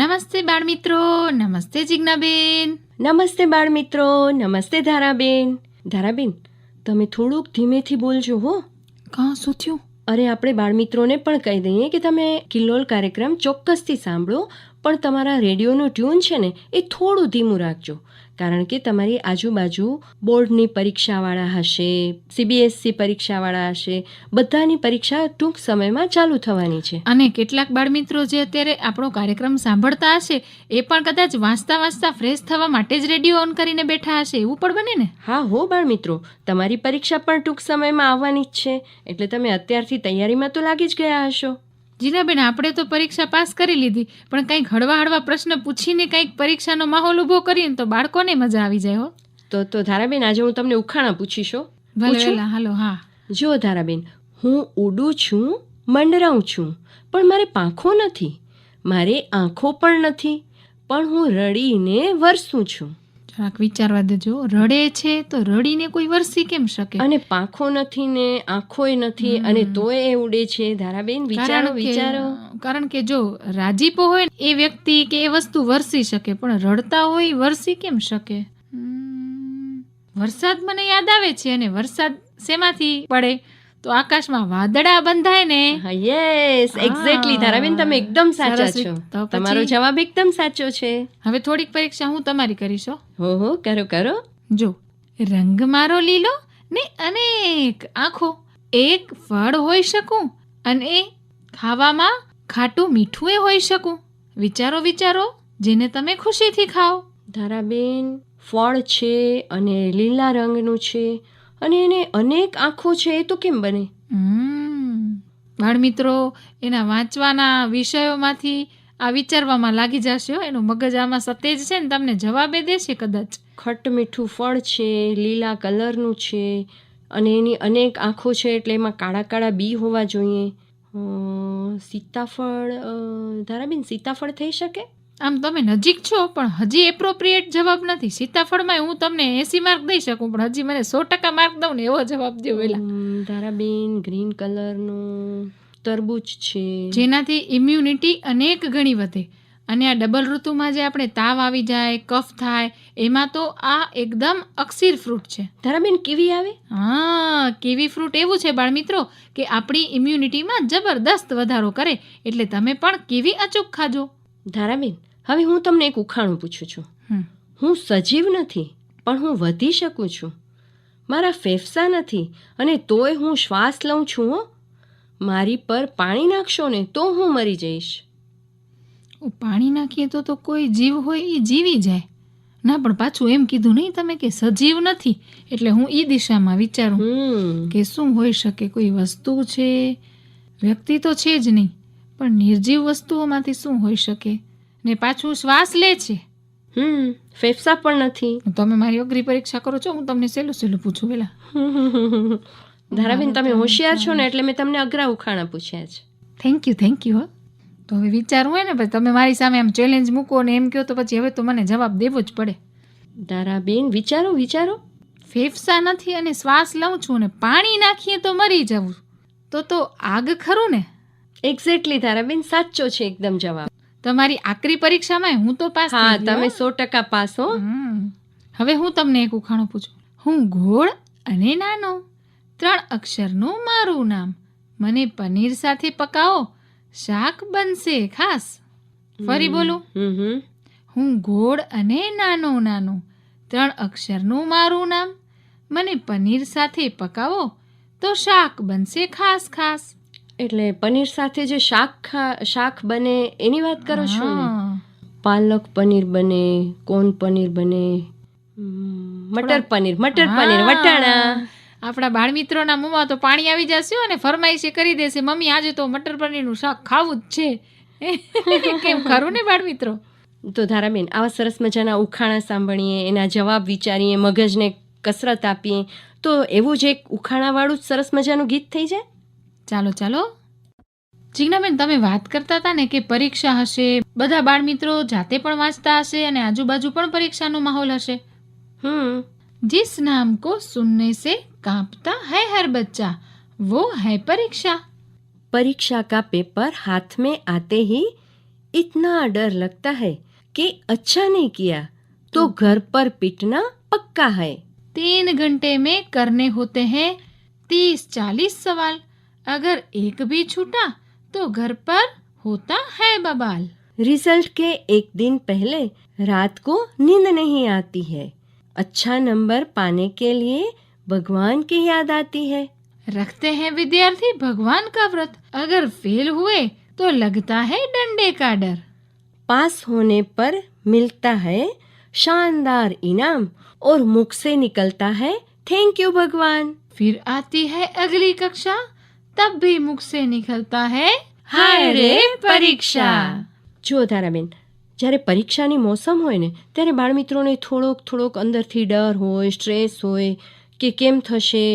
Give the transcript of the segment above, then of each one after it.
નમસ્તે બાળમિત્રો નમસ્તે જિજ્ઞાબેન. નમસ્તે બાળમિત્રો નમસ્તે ધારાબેન. ધારાબેન તમે થોડુંક ધીમેથી બોલજો હો. કાં શું થયું? અરે આપણે બાળમિત્રોને પણ કહી દઈએ કે તમે કિલ્લોલ કાર્યક્રમ ચોક્કસથી સાંભળો પણ તમારા રેડિયોનું ટ્યુન છે ને એ થોડું ધીમું રાખજો. કારણ કે તમારી આજુબાજુ બોર્ડની પરીક્ષાવાળા હશે સીબીએસસી પરીક્ષાવાળા હશે બધાની પરીક્ષા ટૂંક સમયમાં ચાલુ થવાની છે. અને કેટલાક બાળમિત્રો જે અત્યારે આપણો કાર્યક્રમ સાંભળતા હશે એ પણ કદાચ વાંચતા વાંચતા ફ્રેશ થવા માટે જ રેડિયો ઓન કરીને બેઠા હશે એવું પણ બને ને? હા હો બાળમિત્રો તમારી પરીક્ષા પણ ટૂંક સમયમાં આવવાની જ છે એટલે તમે અત્યારથી તૈયારીમાં તો લાગી જ ગયા હશો. જીનાબેન આપણે તો પરીક્ષા પાસ કરી લીધી પણ કંઈક હળવા હળવા પ્રશ્ન પૂછીને કંઈક પરીક્ષાનો માહોલ ઊભો કરીને તો બાળકોને મજા આવી જાય હો. તો તો ધારાબેન આજે હું તમને ઉખાણા પૂછીશો હાલો હા. જો ધારાબેન હું ઉડું છું મંડરાઉં છું પણ મારે પાંખો નથી મારે આંખો પણ નથી પણ હું રડીને વરસું છું. જરાક વિચારવા દેજો. રડે છે તો રડીને કોઈ વરસી કેમ શકે? અને પાંખો નથી ને આંખોય નથી અને તોય એ ઉડે છે. ધારાબેન વિચારો વિચારો. કારણ કે જો રાજીપો હોય ને એ વ્યક્તિ કે એ વસ્તુ વરસી શકે પણ રડતા હોય વરસી કેમ શકે? વરસાદ મને યાદ આવે છે અને વરસાદ શેમાંથી પડે? તો આકાશમાં વાદળા બંધાય ને? યસ એક્ઝેક્ટલી ધારાબેન તમે એકદમ સાચા છો? તમારો જવાબ એકદમ સાચો છે. હવે થોડીક પરીક્ષા હું તમારી કરીશો હો. હો કરો કરો. જો રંગ મારો લીલો ને અનેક આંખો. એક ફળ હોઈ શકું અને ખાવામાં ખાટું મીઠું એ હોઈ શકું. વિચારો વિચારો જેને તમે ખુશીથી ખાઓ. ધારાબેન ફળ છે અને લીલા રંગનું છે. અને એને અનેક આંખો છે એ તો કેમ બને. બાળમિત્રો એના વાંચવાના વિષયોમાંથી આ વિચારવામાં લાગી જશે. એનું મગજ આમાં સતેજ છે ને તમને જવાબે દેશે કદાચ ખટ મીઠું ફળ છે લીલા કલરનું છે અને એની અનેક આંખો છે એટલે એમાં કાળા કાળા બી હોવા જોઈએ સીતાફળ ધારાબેન સીતાફળ થઈ શકે આમ તમે નજીક છો પણ હજી એપ્રોપ્રિએટ જવાબ નથી. સીતાફળમાં હું તમને એસી માર્ક દઈ શકું પણ હજી મને સો ટકા માર્ક દઉં ને એવો જવાબ દો પેલા ધારાબેન ગ્રીન કલરનું તરબૂચ છે. જેનાથી ઇમ્યુનિટી અનેક ગણી વધે. અને આ ડબલ ઋતુમાં જે આપણે તાવ આવી જાય કફ થાય એમાં તો આ એકદમ અક્ષીર ફ્રૂટ છે. ધારાબેન કેવી આવે? હા કીવી ફ્રૂટ એવું છે બાળમિત્રો કે આપણી ઇમ્યુનિટીમાં જબરદસ્ત વધારો કરે. એટલે તમે પણ કીવી અચૂક ખાજો. ધારાબેન હવે હું તમને એક ઉખાણું પૂછું છું. હું સજીવ નથી પણ હું વધી શકું છું. મારા ફેફસા નથી અને તોય હું શ્વાસ લઉં છું હો. મારી પર પાણી નાખશો ને તો હું મરી જઈશ. પાણી નાખીએ તો તો કોઈ જીવ હોય એ જીવી જાય. ના પણ પાછું એમ કીધું નહીં તમે કે સજીવ નથી એટલે હું એ દિશામાં વિચારું કે શું હોઈ શકે કોઈ વસ્તુ છે? વ્યક્તિ તો છે જ નહીં પણ નિર્જીવ વસ્તુઓમાંથી શું હોઈ શકે? ને પાછું શ્વાસ લે છે. હમ ફેફસા પણ નથી. તમે મારી અઘરી પરીક્ષા કરો છો હું તમને સહેલું સહેલું પૂછું પેલા. ધારાબેન તમે હોશિયાર છો ને એટલે મેં તમને અઘરા ઉખાણા પૂછ્યા છે. થેન્ક યુ થેન્ક યુ હો. તો હવે વિચારવું હોય ને પછી તમે મારી સામે આમ ચેલેન્જ મૂકો ને એમ કહો તો પછી હવે તો મને જવાબ દેવો જ પડે. ધારાબેન વિચારો વિચારો. ફેફસા નથી અને શ્વાસ લઉં છું ને પાણી નાખીએ તો મરી જવું. તો તો આગ ખરું ને? એક્ઝેક્ટલી ધારાબેન સાચો છે એકદમ જવાબ. તમારી આકરી પરીક્ષામાં હું તો પાસ હા તમે સો ટકા પાસ હો. હવે હું તમને એક ઉખાણું પૂછું. હું ગોળ અને નાનો. ત્રણ અક્ષરનું મારું નામ. મને પનીર સાથે પકાવો. શાક બનશે ખાસ. ફરી બોલું. હું ગોળ અને નાનો નાનો. ત્રણ અક્ષરનું મારું નામ. મને પનીર સાથે પકાવો. તો શાક બનશે ખાસ ખાસ. એટલે પનીર સાથે જે શાક શાક બને એની વાત કરો છો ને? પાલક પનીર બને કોન પનીર બને મટર પનીર મટર પનીર વટાણા. આપણા બાળમિત્રોના મોંમાં તો પાણી આવી જશે અને ફરમાઈશે કરી દેશે મમ્મી આજે તો મટર પનીરનું શાક ખાવું જ છે. કેમ ખરું ને બાળમિત્રો? તો ધારાબેન આવા સરસ મજાના ઉખાણા સાંભળીએ એના જવાબ વિચારીએ મગજને કસરત આપીએ તો એવું જ એક ઉખાણાવાળું જ સરસ મજાનું ગીત થઈ જાય? ચાલો ચાલો જીજ્ઞાબેન તમે વાત કરતા હતા ને કે પરીક્ષા હશે બધા બાળમિત્રો જાતે પણ વાંચતા હશે અને આજુબાજુ પણ પરીક્ષાનો માહોલ હશે હમ जिस नाम को सुनने से कांपता है हर बच्चा वो है परीक्षा परीक्षा का पेपर हाथ में आते ही इतना डर लगता है कि अच्छा नहीं किया तो घर पर पीटना पक्का है तीन घंटे में करने होते हैं तीस चालीस सवाल अगर एक भी छूटा तो घर पर होता है बबाल। रिज़ल्ट के एक दिन पहले रात को नींद नहीं आती है। अच्छा नंबर पाने के लिए भगवान की याद आती है। रखते हैं विद्यार्थी भगवान का व्रत। अगर फेल हुए तो लगता है डंडे का डर। पास होने पर मिलता है शानदार इनाम और मुख से निकलता है थैंक यू भगवान। फिर आती है अगली कक्षा। तब भी मुख से निकलता है હાય રે પરીક્ષા જુઓ તારાબેન જ્યારે પરીક્ષાની મોસમ હોય ને ત્યારે બાળમિત્રોને થોડોક થોડોક અંદરથી ડર હોય સ્ટ્રેસ હોય કે કેમ થશે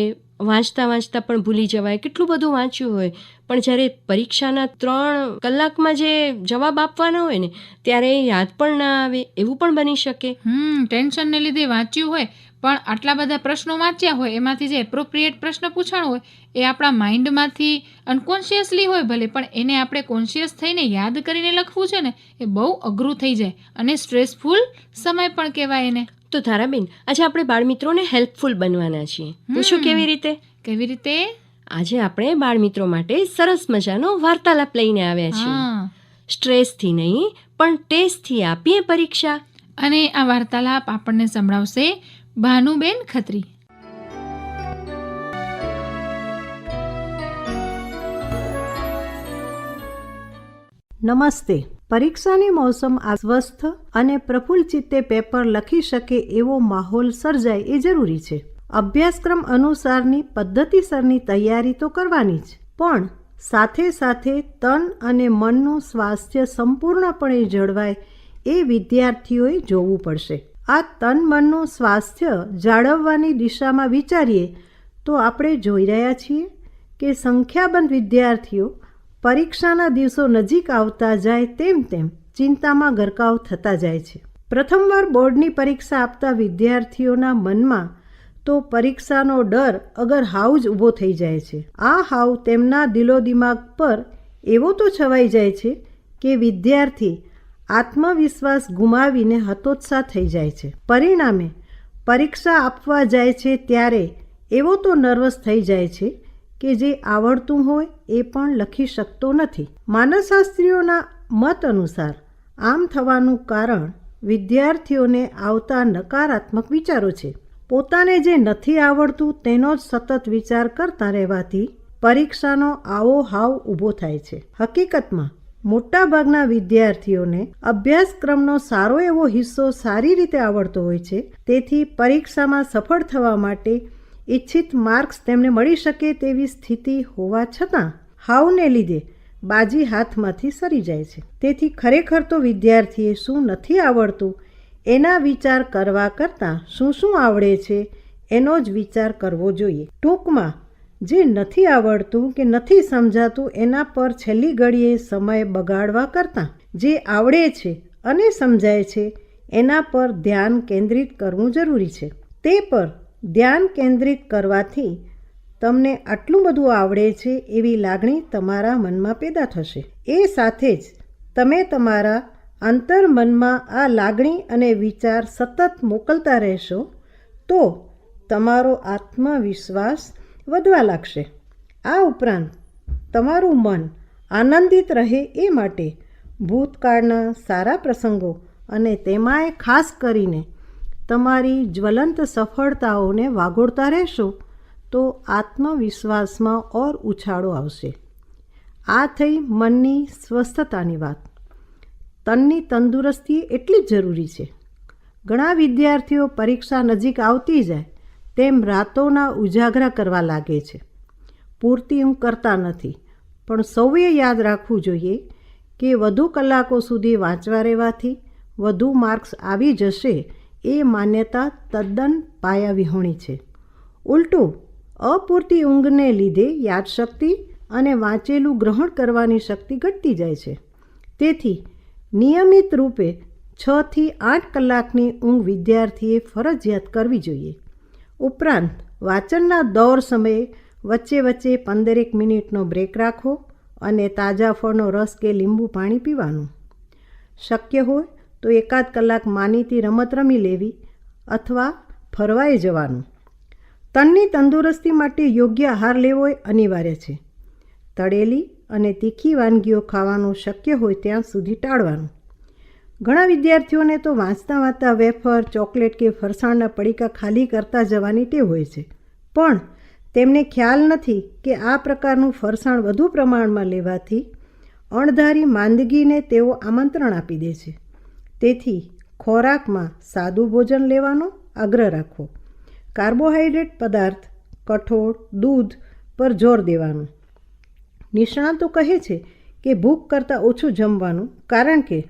વાંચતા વાંચતા પણ ભૂલી જવાય કેટલું બધું વાંચ્યું હોય પણ જ્યારે પરીક્ષાના ત્રણ કલાકમાં જે જવાબ આપવાના હોય ને ત્યારે એ યાદ પણ ના આવે એવું પણ બની શકે હમ ટેન્શનને લીધે વાંચ્યું હોય પણ આટલા બધા પ્રશ્નો વાંચ્યા હોય એમાંથી જે એપ્રોપ્રિએટ પ્રશ્ન પૂછાણો હોય એ આપણા માઇન્ડમાંથી અનકોન્શિયસલી હોય ભલે પણ એને આપણે કોન્શિયસ થઈને યાદ કરીને લખવું છે ને એ બહુ અઘરું થઈ જાય અને સ્ટ્રેસફુલ સમય પણ કહેવાય એને. તો તારાબેન આજે આપણે બાળમિત્રોને હેલ્પફુલ બનવાના છીએ. હમ. કેવી રીતે? કેવી રીતે? આજે આપણે બાળમિત્રો માટે સરસ મજાનો વાર્તાલાપ લઈને આવ્યા છીએ. સ્ટ્રેસથી નહીં પણ ટેસ્ટથી આપીએ પરીક્ષા. અને આ વાર્તાલાપ આપણને સંભળાવશે ભાનુબેન ખત્રી. નમસ્તે. પરીક્ષાની મોસમ સ્વસ્થ અને પ્રફુલ્લ ચિત્તે પેપર લખી શકે એવો માહોલ સર્જાય એ જરૂરી છે. અભ્યાસક્રમ અનુસારની પદ્ધતિસરની તૈયારી તો કરવાની જ. પણ સાથે સાથે તન અને મનનું સ્વાસ્થ્ય સંપૂર્ણપણે જળવાય એ વિદ્યાર્થીઓએ જોવું પડશે. આ તન મનનું સ્વાસ્થ્ય જાળવવાની દિશામાં વિચારીએ, તો આપણે જોઈ રહ્યા છીએ કે સંખ્યાબંધ વિદ્યાર્થીઓ પરીક્ષાના દિવસો નજીક આવતા જાય તેમ તેમ ચિંતામાં ગરકાવ થતા જાય છે. પ્રથમવાર બોર્ડની પરીક્ષા આપતા વિદ્યાર્થીઓના મનમાં તો પરીક્ષાનો ડર અગર હાવ જ ઊભો થઈ જાય છે. આ હાવ તેમના દિલો દિમાગ પર એવો તો છવાઈ જાય છે કે વિદ્યાર્થી આત્મવિશ્વાસ ગુમાવીને હતોત્સાહ થઈ જાય છે. પરિણામે પરીક્ષા આપવા જાય છે ત્યારે એવો તો નર્વસ થઈ જાય છે કે જે આવડતું હોય એ પણ લખી શકતો નથી. માનસશાસ્ત્રીઓના મત અનુસાર આમ થવાનું કારણ વિદ્યાર્થીઓને આવતા નકારાત્મક વિચારો છે. પોતાને જે નથી આવડતું તેનો જ સતત વિચાર કરતા રહેવાથી પરીક્ષાનો આવો હાવ ઊભો થાય છે. હકીકતમાં મોટાભાગના વિદ્યાર્થીઓને અભ્યાસક્રમનો સારો એવો હિસ્સો સારી રીતે આવડતો હોય છે. તેથી પરીક્ષામાં સફળ થવા માટે ઈચ્છિત માર્ક્સ તેમને મળી શકે તેવી સ્થિતિ હોવા છતાં હાવને લીધે બાજી હાથમાંથી સરી જાય છે. તેથી ખરેખર તો વિદ્યાર્થીએ શું નથી આવડતું એના વિચાર કરવા કરતાં શું શું આવડે છે એનો જ વિચાર કરવો જોઈએ. ટૂંકમાં જે નથી આવડતું કે નથી સમજાતું, એના પર છેલ્લી ઘડીએ સમય બગાડવા કરતાં. જે આવડે છે અને સમજાય છે, એના પર ધ્યાન કેન્દ્રિત કરવું જરૂરી છે. તે પર ધ્યાન કેન્દ્રિત કરવાથી તમને આટલું બધું આવડે છે એવી લાગણી તમારા મનમાં પેદા થશે. એ સાથે જ તમે તમારા અંતર્મનમાં આ લાગણી અને વિચાર સતત મોકલતા રહેશો, તો તમારો આત્મવિશ્વાસ વધવા લાગશે. આ ઉપરાંત, તમારું મન આનંદિત રહે એ માટે ભૂતકાળના સારા પ્રસંગો અને તેમાંય ખાસ કરીને તમારી જ્વલંત સફળતાઓને વાગોળતા રહેશો, તો આત્મવિશ્વાસમાં ઓર ઉછાળો આવશે. આ થઈ મનની સ્વસ્થતાની વાત. તનની તંદુરસ્તી એટલી જ જરૂરી છે. ઘણા વિદ્યાર્થીઓ પરીક્ષા નજીક આવતી જાય તેમ રાતોના ઉજાગરા કરવા લાગે છે. પૂરતી ઊંઘ કરતા નથી, પણ સૌએ યાદ રાખવું જોઈએ કે વધુ કલાકો સુધી વાંચવા રહેવાથી વધુ માર્ક્સ આવી જશે એ માન્યતા તદ્દન પાયાવિહોણી છે. ઉલટું, અપૂરતી ઊંઘને લીધે યાદશક્તિ અને વાંચેલું ગ્રહણ કરવાની શક્તિ ઘટતી જાય છે. તેથી, નિયમિત રૂપે છથી આઠ કલાકની ઊંઘ વિદ્યાર્થીએ ફરજિયાત કરવી જોઈએ. ઉપરાંત વાંચનના દોર સમયે વચ્ચે વચ્ચે પંદરેક મિનિટનો બ્રેક રાખો અને તાજા ફળનો રસ કે લીંબુ પાણી પીવાનું. શક્ય હોય તો એકાદ કલાક માનીતી રમત રમી લેવી અથવા ફરવાએ જવાનું. તનની તંદુરસ્તી માટે યોગ્ય આહાર લેવો એ અનિવાર્ય છે. તળેલી અને તીખી વાનગીઓ ખાવાનું શક્ય હોય ત્યાં સુધી ટાળવાનું. ઘણા વિદ્યાર્થીઓને તો વાંચતા વાંચતા વેફર, ચોકલેટ કે ફરસાણના પડીકા ખાલી કરતા જવાની ટેવ હોય છે. પણ તેમને ખ્યાલ નથી કે આ પ્રકારનું ફરસાણ વધુ પ્રમાણમાં લેવાથી અણધારી માંદગીને તેઓ આમંત્રણ આપી દે છે. તેથી ખોરાકમાં સાદું ભોજન લેવાનો આગ્રહ રાખવો કાર્બોહાઈડ્રેટ પદાર્થ, કઠોળ, દૂધ પર જોર દેવાનું. નિષ્ણાતો કહે છે કે ભૂખ કરતાં ઓછું જમવાનું કારણ કે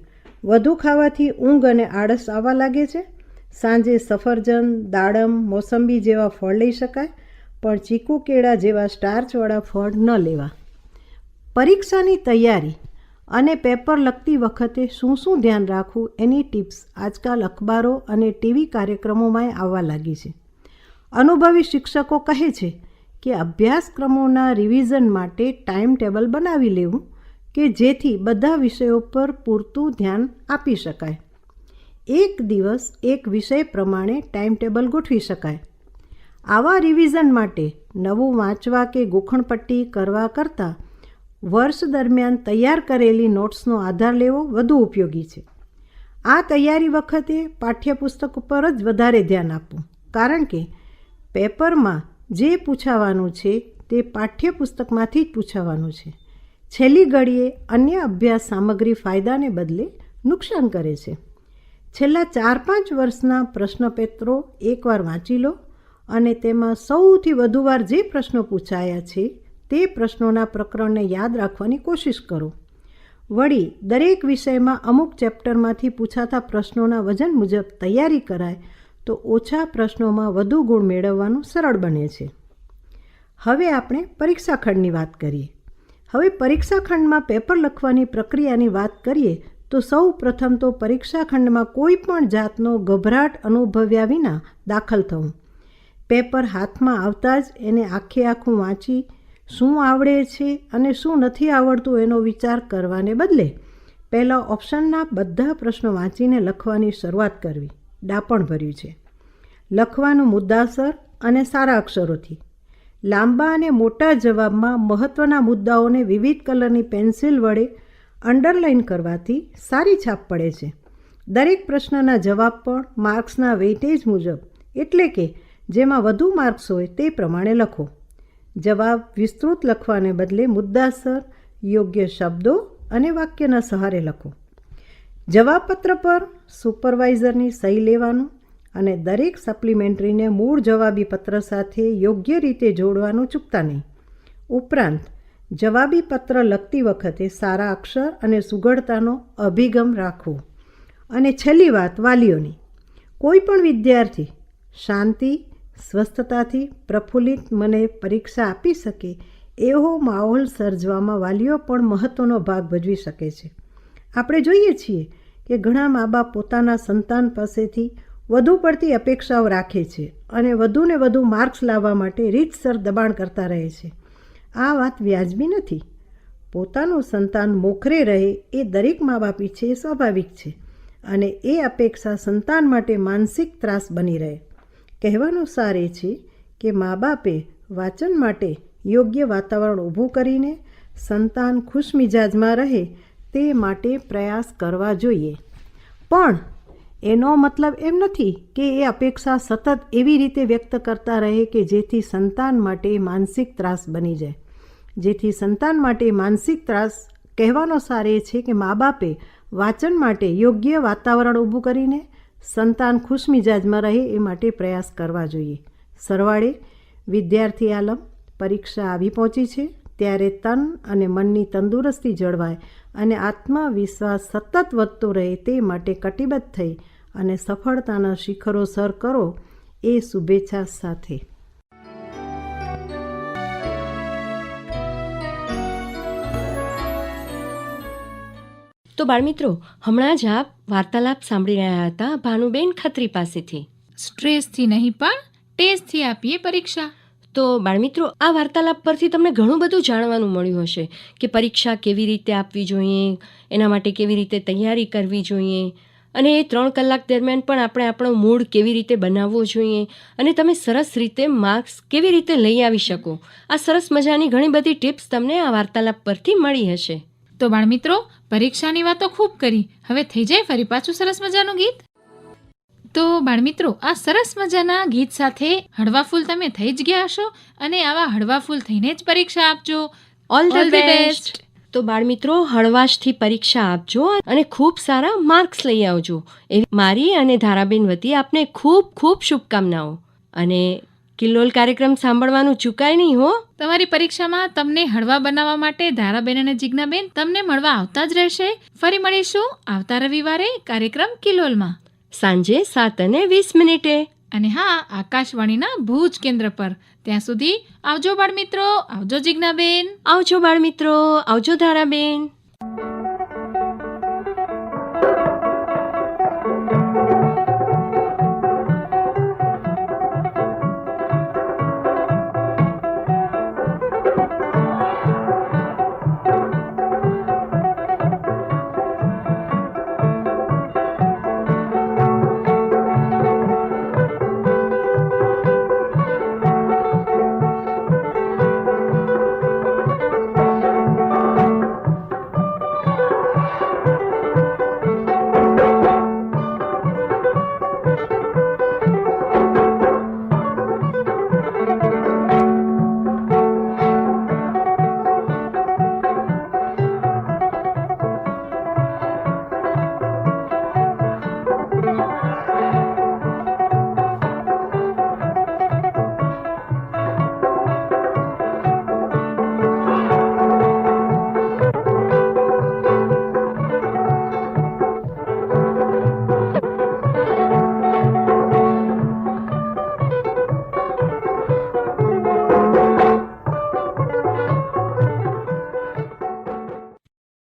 વધુ ખાવાથી ઊંઘ અને આળસ આવવા લાગે છે. સાંજે સફરજન, દાડમ, મોસંબી જેવા ફળ લઈ શકાય, પણ ચીકુ કેળા જેવા સ્ટાર્ચવાળા ફળ ન લેવા. પરીક્ષાની તૈયારી અને પેપર લખતી વખતે શું શું ધ્યાન રાખવું એની ટિપ્સ આજકાલ અખબારો અને ટીવી કાર્યક્રમોમાં આવવા લાગી છે. અનુભવી શિક્ષકો કહે છે કે અભ્યાસક્રમોના રિવિઝન માટે ટાઈમ ટેબલ બનાવી લેવું કે જેથી બધા વિષયો પર પૂરતું ધ્યાન આપી શકાય. એક દિવસ એક વિષય પ્રમાણે ટાઈમ ટેબલ ગોઠવી શકાય. આવા રિવિઝન માટે નવું વાંચવા કે ગોખણપટ્ટી કરવા કરતાં વર્ષ દરમિયાન તૈયાર કરેલી નોટ્સનો આધાર લેવો વધુ ઉપયોગી છે. આ તૈયારી વખતે પાઠ્યપુસ્તક ઉપર જ વધારે ધ્યાન આપવું, કારણ કે પેપરમાં જે પૂછાવાનું છે તે પાઠ્યપુસ્તકમાંથી જ પૂછાવાનું છે. છેલ્લી ઘડીએ અન્ય અભ્યાસ સામગ્રી ફાયદાને બદલે નુકસાન કરે છે. છેલ્લા ચાર પાંચ વર્ષના પ્રશ્નપત્રો એકવાર વાંચી લો અને તેમાં સૌથી વધુ વાર જે પ્રશ્નો પૂછાયા છે તે પ્રશ્નોના પ્રકરણને યાદ રાખવાની કોશિશ કરો. વળી, દરેક વિષયમાં અમુક ચેપ્ટરમાંથી પૂછાતા પ્રશ્નોના વજન મુજબ તૈયારી કરાય તો ઓછા પ્રશ્નોમાં વધુ ગુણ મેળવવાનું સરળ બને છે. હવે આપણે પરીક્ષા ખંડની વાત કરીએ. હવે પરીક્ષા ખંડમાં પેપર લખવાની પ્રક્રિયાની વાત કરીએ, તો સૌ પ્રથમ તો પરીક્ષા ખંડમાં કોઈ પણ જાતનો ગભરાટ અનુભવ્યા વિના દાખલ થવું. પેપર હાથમાં આવતા જ એને આખે આખું વાંચી શું આવડે છે અને શું નથી આવડતું એનો વિચાર કરવાને બદલે પહેલાં ઓપ્શનના બધા પ્રશ્નો વાંચીને લખવાની શરૂઆત કરવી. ડાપણ ભર્યું છે. લખવાનું મુદ્દાસર અને સારા અક્ષરોથી. લાંબા અને મોટા જવાબમાં મહત્ત્વના મુદ્દાઓને વિવિધ કલરની પેન્સિલ વડે અંડરલાઇન કરવાથી સારી છાપ પડે છે. દરેક પ્રશ્નના જવાબ પણ માર્ક્સના વેઇટેજ મુજબ, એટલે કે જેમાં વધુ માર્ક્સ હોય તે પ્રમાણે લખો. જવાબ વિસ્તૃત લખવાને બદલે મુદ્દાસર, યોગ્ય શબ્દો અને વાક્યના સહારે લખો. જવાબપત્ર પર સુપરવાઇઝરની સહી લેવાનું અને દરેક સપ્લિમેન્ટરીને મૂળ જવાબી પત્ર સાથે યોગ્ય રીતે જોડવાનું ચૂકતા નહીં. ઉપરાંત જવાબી પત્ર લખતી વખતે સારા અક્ષર અને સુઘડતાનો અભિગમ રાખવો. અને છેલ્લી વાત, વાલીઓની. કોઈ પણ વિદ્યાર્થી શાંતિ, સ્વસ્થતાથી પ્રફુલ્લિત મને પરીક્ષા આપી શકે, એવો માહોલ સર્જવામાં વાલીઓ પણ મહત્ત્વનો ભાગ ભજવી શકે છે. આપણે જોઈએ છીએ કે ઘણા મા બાપ પોતાના સંતાન પાસેથી વધુ પડતી અપેક્ષાઓ રાખે છે અને વધુને વધુ માર્ક્સ લાવવા માટે રીતસર દબાણ કરતા રહે છે. આ વાત વ્યાજબી નથી. પોતાનું સંતાન મોખરે રહે એ દરેક મા બાપ ઈચ્છે એ સ્વાભાવિક છે અને એ અપેક્ષા સંતાન માટે માનસિક ત્રાસ બની રહે. કહેવાનો સાર એ છે કે મા બાપે વાંચન માટે યોગ્ય વાતાવરણ ઊભું કરીને સંતાન ખુશ મિજાજમાં રહે તે માટે પ્રયાસ કરવા જોઈએ. પણ એનો મતલબ એમ નથી કે એ અપેક્ષા સતત એવી રીતે વ્યક્ત કરતા રહે કે જેથી સંતાન માટે માનસિક ત્રાસ બની જાય. જેથી સંતાન માટે માનસિક ત્રાસ કહેવાનો સાર એ છે કે મા બાપે વાંચન માટે યોગ્ય વાતાવરણ ઊભું કરીને સંતાન ખુશ મિજાજમાં રહે એ માટે પ્રયાસ કરવા જોઈએ. સરવાળે વિદ્યાર્થી આલમ પરીક્ષા આવી પહોંચી છે. ત્યારે તન અને મનની તંદુરસ્તી જળવાય અને આત્મવિશ્વાસ સતત વધતો રહે તે માટે કટિબદ્ધ થઈ અને સફળતાના શિખરો સર કરો એ શુભેચ્છા સાથે. તો બાળમિત્રો હમણાં જ આપ વાર્તાલાપ સાંભળી રહ્યા હતા ભાનુબેન ખત્રી પાસેથી. સ્ટ્રેસથી નહીં પણ ટેસ્ટથી આપીએ પરીક્ષા. તો બાળમિત્રો, આ વાર્તાલાપ પરથી તમને ઘણું બધું જાણવાનું મળ્યું હશે કે પરીક્ષા કેવી રીતે આપવી જોઈએ, એના માટે કેવી રીતે તૈયારી કરવી જોઈએ અને એ ત્રણ કલાક દરમિયાન પણ આપણે આપણો મૂડ કેવી રીતે બનાવવો જોઈએ અને તમે સરસ રીતે માર્ક્સ કેવી રીતે લઈ આવી શકો. આ સરસ મજાની ઘણી બધી ટિપ્સ તમને આ વાર્તાલાપ પરથી મળી હશે. તો બાળમિત્રો, પરીક્ષાની વાતો ખૂબ કરી. હવે થઈ જાય ફરી પાછું સરસ મજાનું ગીત? તો બાળમિત્રો આ સરસ મજાના ગીત સાથે હળવા ફૂલ તમે થઈ જ ગયા હશો અને આવા હળવા ફૂલ થઈને જ પરીક્ષા આપજો. ઓલ ધ બેસ્ટ તો બાળમિત્રો હળવાશથી પરીક્ષા આપજો અને ખૂબ સારા માર્ક્સ લઈ આવજો. એવી મારી અને ધારાબેન વતી આપને ખૂબ ખૂબ શુભકામનાઓ. અને કિલ્લોલ કાર્યક્રમ સાંભળવાનું ચૂકાય નહીં હો. તમારી પરીક્ષામાં તમને હળવા બનાવવા માટે ધારાબેન અને જિજ્ઞાબેન તમને મળવા આવતા જ રહેશે. ફરી મળીશું આવતા રવિવારે કાર્યક્રમ કિલોલમાં સાંજે સાત અને વીસ મિનિટે. અને હા આકાશવાણીના ભુજ કેન્દ્ર પર. ત્યાં સુધી આવજો બાળ મિત્રો આવજો જિજ્ઞાબેન. આવજો બાળમિત્રો આવજો ધારાબેન.